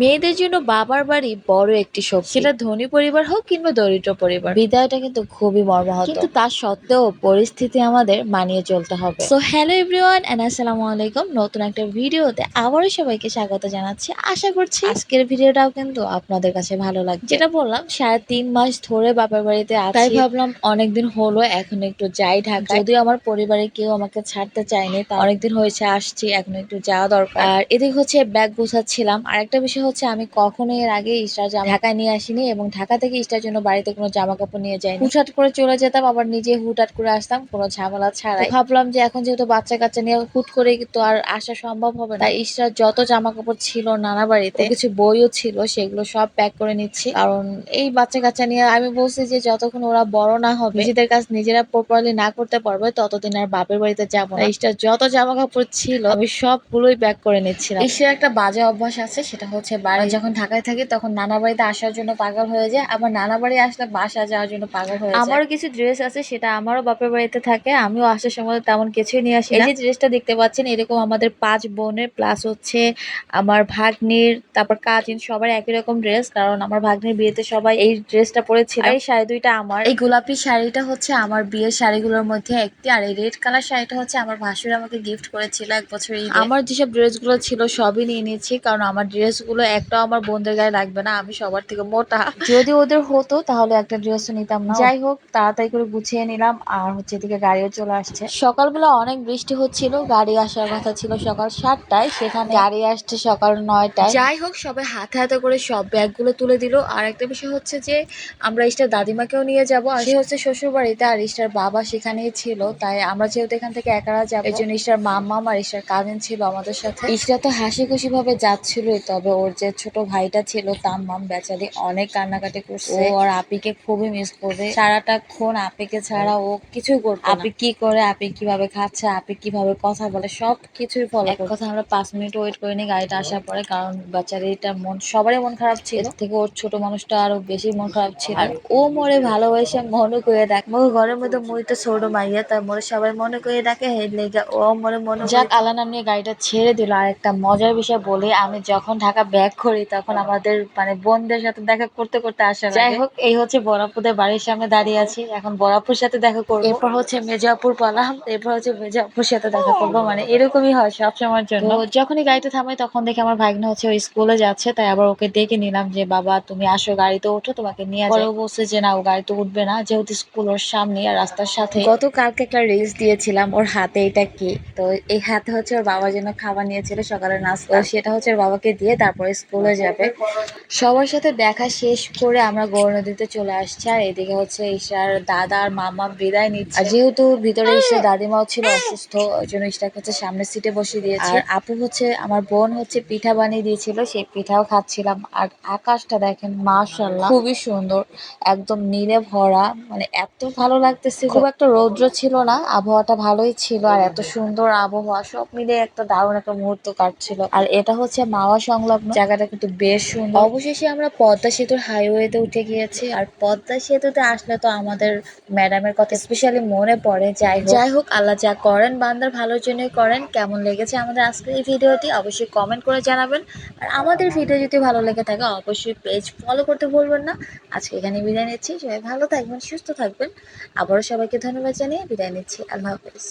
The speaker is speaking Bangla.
মেয়েদের জন্য বাবার বাড়ি বড় একটি শক্তি। সেটা ধনী পরিবার হোক কিংবা দরিদ্র পরিবার। বিদায়টা কিন্তু খুবই মর্মাহত। কিন্তু তা সত্ত্বেও পরিস্থিতি আমাদের মানিয়ে চলতে হবে। সো হ্যালো এভরিওয়ান এন্ড আসসালামু আলাইকুম। নতুন একটা ভিডিওতে আবারও সবাইকে স্বাগত জানাচ্ছি। আশা করছি আজকের ভিডিওটাও কিন্তু আপনাদের কাছে ভালো লাগবে। যেটা বললাম সাড়ে তিন মাস ধরে বাবার বাড়িতে আছি। তাই ভাবলাম অনেকদিন হলো এখন একটু যাই ঢাকা যদিও আমার পরিবারে কেউ আমাকে ছাড়তে চায়নি তা অনেকদিন হয়েছে আসছি এখন একটু যাওয়া দরকার। আর এদিকে হচ্ছে ব্যাগ গোছাচ্ছিলাম। আর একটা বিষয় হচ্ছে আমি কখনো এর আগে ইস্টার জামা ঢাকায় নিয়ে আসিনি এবং ঢাকা থেকে ইস্টার জন্য বাড়িতে কোনো জামা কাপড় নিয়ে যাইনি। হুটহাট করে চলে যেতাম, আবার নিজে হুটহাট করে আসতাম, কোনো ঝামেলা ছাড়াই। ভাবলাম যে এখন যেহেতু বাচ্চা কাচ্চা নিয়ে হুট করে তো আর আসা সম্ভব হবে না। ইস্টার যত জামা কাপড় ছিল নানা বাড়িতে কিছু বইও ছিল, সেগুলো সব প্যাক করে নিচ্ছি। কারণ এই বাচ্চা কাচ্চা নিয়ে আমি বলছি যে যতক্ষণ ওরা বড় না হবে, নিজেদের কাজ নিজেরা প্রপারলি না করতে পারবে, ততদিন আর বাপের বাড়িতে যাব না। ইস্টার যত জামা কাপড় ছিল, আমি সবগুলোই প্যাক করে নিচ্ছিলাম। ইস্টার একটা বাজে অভ্যাস আছে, সেটা হচ্ছে বাড়ি যখন ঢাকায় থাকি তখন নানা বাড়িতে আসার জন্য পাগল হয়ে যায় আবার নানা বাড়ি আসলে বাসা যাওয়ার জন্য পাগল হয়ে যায়। আমারও কিছু ড্রেস আছে সেটা আমারও বাপের বাড়িতে থাকে আমিও আসার সময় তেমন কিছুই নিয়ে আসি এই যে ড্রেসটা দেখতে পাচ্ছেন এরকম আমাদের পাঁচ বোনের প্লাস হচ্ছে আমার ভাগ্নির তারপর কাজিন সবার একই রকম ড্রেস কারণ আমার ভাগ্নির বিয়েতে সবাই এই ড্রেসটা পরেছিল। এই শাড়ি দুইটা আমার। এই গোলাপি শাড়িটা হচ্ছে আমার বিয়ের শাড়িগুলোর মধ্যে একটি আর এই রেড কালার শাড়িটা হচ্ছে আমার ভাসুর আমাকে গিফট করেছিল এক বছর আমার যেসব ড্রেসগুলো ছিল সবই নিয়ে নিয়েছি কারণ আমার ড্রেসগুলো একটাও আমার বোনদের গায়ে লাগবে না আমি সবার থেকে মোটা। যদি ওদের হতো তাহলে একটা ড্রেসও নিতাম না। যাই হোক তাড়াতাড়ি করে গুছিয়ে নিলাম আর হচ্ছে এদিকে গাড়িও চলে আসছে। সকালবেলা অনেক বৃষ্টি হচ্ছিল গাড়ি আসার কথা ছিল সকাল সাতটায় সেখানে গাড়ি আসছে সকাল নয়টায়। যাই হোক সবাই হাতে হাতে করে সব ব্যাগগুলো তুলে দিল। আর একটা বিষয় হচ্ছে যে আমরা ইস্টার দাদিমাকেও নিয়ে যাব। আর সে হচ্ছে শ্বশুর বাড়িতে আর ইস্টার বাবা সেখানেই ছিল। তাই আমরা যেহেতু এখান থেকে একারা যাব এই জন্য ইস্টার মাম্মা আর ইস্টার কাজিন ছিল আমাদের সাথে। ইস্টা তো হাসি খুশি ভাবে যাচ্ছিলই তবে ওর যে ছোট ভাইটা ছিল তাম্মাম বেচারি। অনেক কান্নাকাটি করছে। ও আর আপিকে খুবই মিস করবে। সারাটা ক্ষণ আপিকে ছাড়া ও কিছুই করবে আপি কি করে আপি কীভাবে খাচ্ছে আপি কীভাবে কথা বলে সব কিছুই ফলো এক কথা আমরা পাঁচ মিনিট ওয়েট করিনি গাড়িটা আসার পরে কারণ বেচারিটা মন সবারই মন খারাপ ছিল। এর থেকে ওর ছোট মানুষটা আরও বেশি মন খারাপ ছিল। আর ও মরে ভালোবাসে মনে করে দেখ। মোর ঘরের মধ্যে মুই তো ছোট মাইয়া তার মরে সবাই মনে করে দেখে হেড লেগে ও মরে মনে যাক আলানা নিয়ে গাড়িটা ছেড়ে দিল। আর একটা মজার বিষয় বলে আমি যখন ঢাকা ব্যাক করি তখন আমাদের মানে বোনদের সাথে দেখা করতে করতে আসা যাই হোক এই হচ্ছে বরাপুদের বাড়ির সামনে দাঁড়িয়ে আছি। এখন বরাপুর সাথে দেখা করব। এরপর হচ্ছে মেজাপুর পালাম এরপর হচ্ছে মেজাপুর সাথে দেখা করব। মানে এরকমই হয় সব সময়ের জন্য যখনই গাড়িতে থামাই তখন দেখে আমার ভাগ্নে হচ্ছে ওই স্কুলে যাচ্ছে। তাই আবার ওকে ডেকে নিলাম যে বাবা তুমি আসো গাড়িতে ওঠো তোমাকে নিয়ে যাব বলছে যে না ও গাড়িতে উঠবে না। যেহেতু স্কুল ওর সামনে আর রাস্তার সাথে। গত কালকে একটা রিলস দিয়েছিলাম ওর হাতে এটা কি? তো এই হাতে হচ্ছে ওর বাবার জন্য খাবার নিয়েছিল সকালের নাস্তা। সেটা হচ্ছে ওর বাবাকে দিয়ে তারপরে স্কুলে যাবে। সবার সাথে দেখা শেষ করে আমরা গৌর নদীতে চলে আসছি। আর এদিকে হচ্ছে ঈশার দাদা আর মামা বিদায় নিচ্ছে। আর যেহেতু ভিতরে ঈশার দাদিমাও ছিল অসুস্থ ওই জন্য ঈশাকে হচ্ছে সামনের সিটে বসিয়ে দিয়েছে। আর আপু হচ্ছে আমার বোন হচ্ছে পিঠা বানিয়ে দিয়েছিল সেই পিঠাও খাচ্ছিলাম। আর আকাশটা দেখেন মাশাল্লাহ খুবই সুন্দর একদম নীলে ভরা মানে এত ভালো লাগতেছে। খুব একটা রৌদ্র ছিল না আবহাওয়াটা ভালোই ছিল। আর এত সুন্দর আবহাওয়া সব মিলে একটা দারুণ একটা মুহূর্ত কাটছিল। আর এটা হচ্ছে মাওয়া সংলগ্ন জায়গাটা কিন্তু বেশ সুন্দর। অবশেষে আমরা পদ্মা সেতুর হাইওয়েতে উঠে গিয়েছি। আর পদ্মা সেতুতে আসলে তো আমাদের ম্যাডামের কথা স্পেশালি মনে পড়ে। যাই হোক। যাই হোক আল্লাহ যা করেন বান্দার ভালোর জন্যই করেন। কেমন লেগেছে আমাদের আজকের এই ভিডিওটি অবশ্যই কমেন্ট করে জানাবেন। আর আমাদের ভিডিও যদি ভালো লেগে থাকে অবশ্যই পেজ ফলো করতে ভুলবেন না। আজকে এখানে বিদায় নিচ্ছি। সবাই ভালো থাকবেন সুস্থ থাকবেন। আবারও সবাইকে ধন্যবাদ জানিয়ে বিদায় নিচ্ছি। আল্লাহ হাফিজ।